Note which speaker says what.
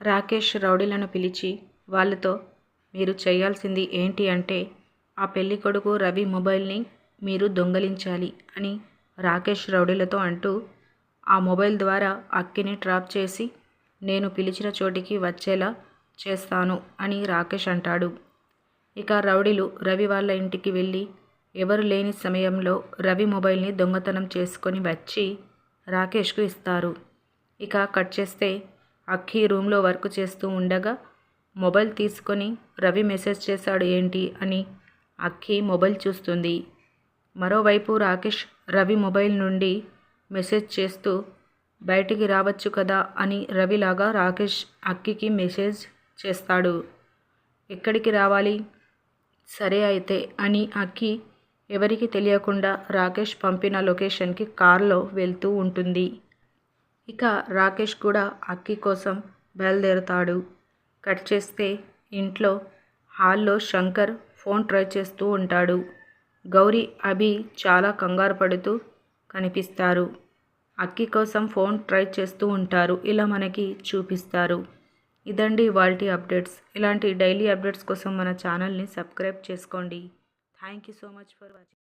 Speaker 1: రాకేష్ రౌడీలను పిలిచి వాళ్ళతో మీరు చేయాల్సింది ఏంటి అంటే ఆ పెళ్ళికొడుకు రవి మొబైల్ని మీరు దొంగలించాలి అని రాకేష్ రౌడీలతో అంటూ ఆ మొబైల్ ద్వారా అక్కిని ట్రాప్ చేసి నేను పిలిచిన చోటికి వచ్చేలా చేస్తాను అని రాకేష్ అంటాడు. ఇక రౌడీలు రవి వాళ్ళ ఇంటికి వెళ్ళి ఎవరు లేని సమయంలో రవి మొబైల్ని దొంగతనం చేసుకొని వచ్చి రాకేష్కు ఇస్తారు. ఇక కట్ చేస్తే అక్కి రూమ్లో వర్క్ చేస్తూ ఉండగా మొబైల్ తీసుకొని రవి మెసేజ్ చేశాడు ఏంటి? అని అక్కి మొబైల్ చూస్తుంది. మరోవైపు రాకేష్ రవి మొబైల్ నుండి మెసేజ్ చేస్తూ బయటికి రావచ్చు కదా? అని రవిలాగా రాకేష్ అక్కికి మెసేజ్ చేస్తాడు. ఎక్కడికి రావాలి? సరే అయితే అని అక్కి ఎవరికి తెలియకుండా రాకేష్ పంపిన లొకేషన్కి కార్లో వెళ్తూ ఉంటుంది. ఇక రాకేష్ కూడా అక్కి కోసం బయలుదేరుతాడు. కట్ చేస్తే ఇంట్లో హాల్లో శంకర్ ఫోన్ ట్రై చేస్తూ ఉంటాడు. గౌరీ అభి చాలా కంగారు పడుతూ కనిపిస్తారు. అక్కి కోసం ఫోన్ ట్రై చేస్తూ ఉంటారు. ఇలా మనకి చూపిస్తారు. ఇదండి వాల్టీ అప్డేట్స్. ఇలాంటి డైలీ అప్డేట్స్ కోసం మన ఛానల్ని సబ్స్క్రైబ్ చేసుకోండి. Thank you so much for watching.